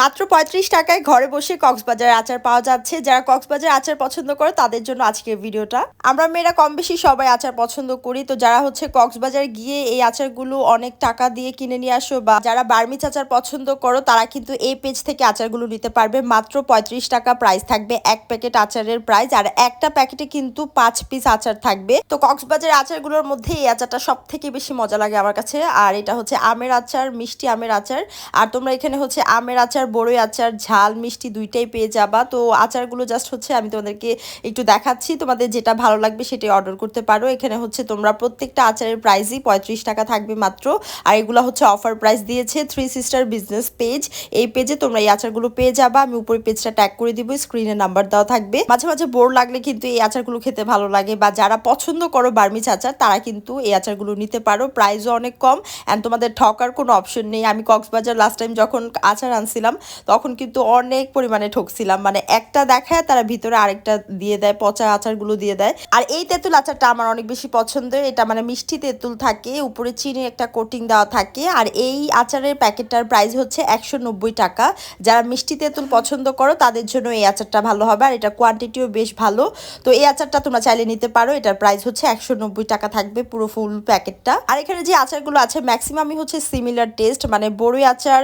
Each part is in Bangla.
মাত্র পঁয়ত্রিশ টাকায় ঘরে বসে কক্সবাজার আচার পাওয়া যাচ্ছে। যারা কক্সবাজার আচার পছন্দ করে, তাদের জন্য আজকের ভিডিওটা। আমরা মেয়েরা কম বেশি সবাই আচার পছন্দ করি। তো যারা হচ্ছে কক্সবাজার গিয়ে এই আচারগুলো অনেক টাকা দিয়ে কিনে নিয়ে আসো বা যারা বার্মিজ আচার পছন্দ করো, তারা কিন্তু এই পেজ থেকে আচারগুলো নিতে পারবে। মাত্র পঁয়ত্রিশ টাকা প্রাইস থাকবে এক প্যাকেট আচারের প্রাইস আর একটা প্যাকেটে কিন্তু পাঁচ পিস আচার থাকবে। তো কক্সবাজার আচারগুলোর মধ্যে এই আচারটা সব থেকে বেশি মজা লাগে আমার কাছে। আর এটা হচ্ছে আমের আচার, মিষ্টি আমের আচার। আর তোমরা এখানে হচ্ছে আমের আচার বড়ই আচার, ঝাল, মিষ্টি দুইটাই পেয়ে যাবা। তো আচারগুলো জাস্ট হচ্ছে আমি তোমাদেরকে একটু দেখাচ্ছি। তোমাদের যেটা ভালো লাগবে সেটাই অর্ডার করতে পারো। এখানে হচ্ছে তোমরা প্রত্যেকটা আচারের প্রাইসই পঁয়ত্রিশ টাকা থাকবে মাত্র। আর এগুলো হচ্ছে অফার প্রাইস দিয়েছে থ্রি সিস্টার বিজনেস পেজ এই পেজে তোমরা এই আচারগুলো পেয়ে যাবা। আমি উপরে পেজটা ট্যাগ করে দিব স্ক্রিনে নাম্বার দেওয়া থাকবে। মাঝে মাঝে বোর লাগলে কিন্তু এই আচারগুলো খেতে ভালো লাগে বা যারা পছন্দ করো বার্মিজ আচার, তারা কিন্তু এই আচারগুলো নিতে পারো। প্রাইসও অনেক কম। অ্যান্ড তোমাদের ঠকার কোনো অপশন নেই। আমি কক্সবাজার লাস্ট টাইম যখন আচার আনছিলাম তখন কিন্তু অনেক পরিমাণে ঠকছিলাম। মানে একটা দেখায় তারা ভিতরে আরেকটা দিয়ে দেয়, পচা আচারগুলো দিয়ে দেয়। আর এই তেঁতুল আচারটা আমার অনেক বেশি পছন্দের। এটা মানে মিষ্টি তেঁতুল থাকে, উপরে চিনির একটা কোটিং দেওয়া থাকে। আর এই আচারের প্যাকেটটার প্রাইস হচ্ছে একশো নব্বই টাকা। যারা মিষ্টি তেঁতুল পছন্দ করো, তাদের জন্য এই আচারটা ভালো হবে। আর এটা কোয়ান্টিটিও বেশ ভালো। তো এই আচারটা তোমরা চাইলে নিতে পারো। এটার প্রাইস হচ্ছে একশো নব্বই টাকা থাকবে পুরো ফুল প্যাকেটটা আর এখানে যে আচারগুলো আছে ম্যাক্সিমামই হচ্ছে সিমিলার টেস্ট মানে বড়ই আচার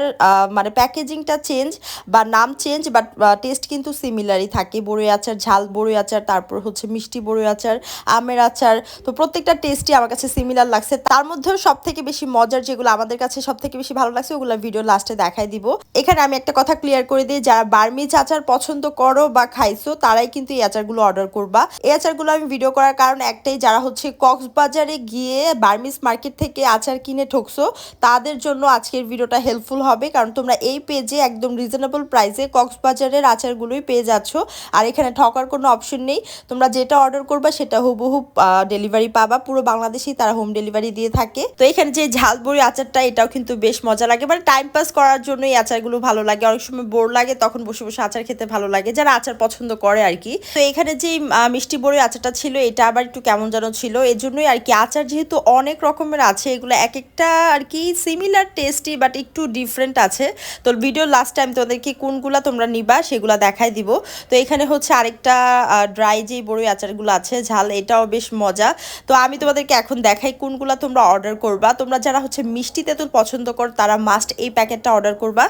মানে প্যাকেজিংটা চেঞ্জ বা নাম চেঞ্জ বাট টেস্ট কিন্তু সিমিলারই থাকে। বড়ই আচার, ঝাল বড়ই আচার, তারপর হচ্ছে মিষ্টি বড়ই আচার, আমের আচার। তো প্রত্যেকটা টেস্টই আমার কাছে সিমিলার লাগছে। তার মধ্যেও সব থেকে বেশি মজার যেগুলো আমাদের কাছে সব থেকে বেশি ভালো লাগছে, ওগুলো ভিডিও লাস্টে দেখাই দিব। এখানে আমি একটা কথা ক্লিয়ার করে দিই, যারা বার্মিজ আচার পছন্দ করো বা খাইছো, তারাই কিন্তু এই আচারগুলো অর্ডার করবা। এই আচারগুলো আমি ভিডিও করার কারণ একটাই, যারা হচ্ছে কক্সবাজারে গিয়ে বার্মিজ মার্কেট থেকে আচার কিনে ঠকছো, তাদের জন্য আজকের ভিডিওটা হেল্পফুল হবে। কারণ তোমরা এই পেজে একদম রিজনেবল প্রাইসে কক্সবাজারের আচারগুলোই পেয়ে যাচ্ছ। আর এখানে ঠকার কোনো অপশন নেই। তোমরা যেটা অর্ডার করবা সেটা হুবহু ডেলিভারি পাবা। পুরো বাংলাদেশেই তারা হোম ডেলিভারি দিয়ে থাকে। তো এখানে যে ঝালবড়ি আচারটা, এটাও কিন্তু বেশ মজা লাগে। মানে টাইম পাস করার জন্য এই আচারগুলো ভালো লাগে। অনেক সময় বোর লাগে, তখন বসে বসে আচার খেতে ভালো লাগে। যারা আচার পছন্দ করে আর কি। তো এখানে যে মিষ্টি বড়ি আচারটা ছিল, এটা আবার একটু কেমন যেন ছিল। এর জন্যই আর কি আচার যেহেতু অনেক রকমের আছে, এগুলো এক একটা আর কি সিমিলার টেস্টি বাট একটু ডিফারেন্ট আছে। তো ভিডিও লাস্ট টাইম তোমাদেরকে কোনগুলা তোমরা নিবা সেগুলা দেখাই দিব। তো এখানে হচ্ছে আরেকটা ড্রাই যে বড়ই আচারগুলো আছে, ঝাল, এটাও বেশ মজা। তো আমি তোমাদেরকে এখন দেখাই কোনগুলা তোমরা অর্ডার করবা। তোমরা যারা হচ্ছে মিষ্টি তেঁতুল পছন্দ কর, তারা মাস্ট এই প্যাকেটটা অর্ডার করবা।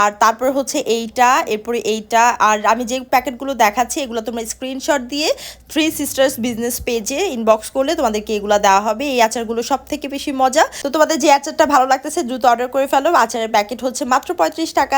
আর তারপর হচ্ছে এইটা, এরপরে এইটা, আর আমি যে প্যাকেটগুলো দেখাচ্ছি, এগুলো তোমরা স্ক্রিনশট দিয়ে থ্রি সিস্টার্স বিজনেস পেজে ইনবক্স করলে তোমাদেরকে এগুলো দেওয়া হবে। এই আচারগুলো সব থেকে বেশি মজা। তো তোমাদের যে আচারটা ভালো লাগতেছে, দ্রুত অর্ডার করে ফেলো। আচারের প্যাকেট হচ্ছে মাত্র পঁয়ত্রিশ টাকা।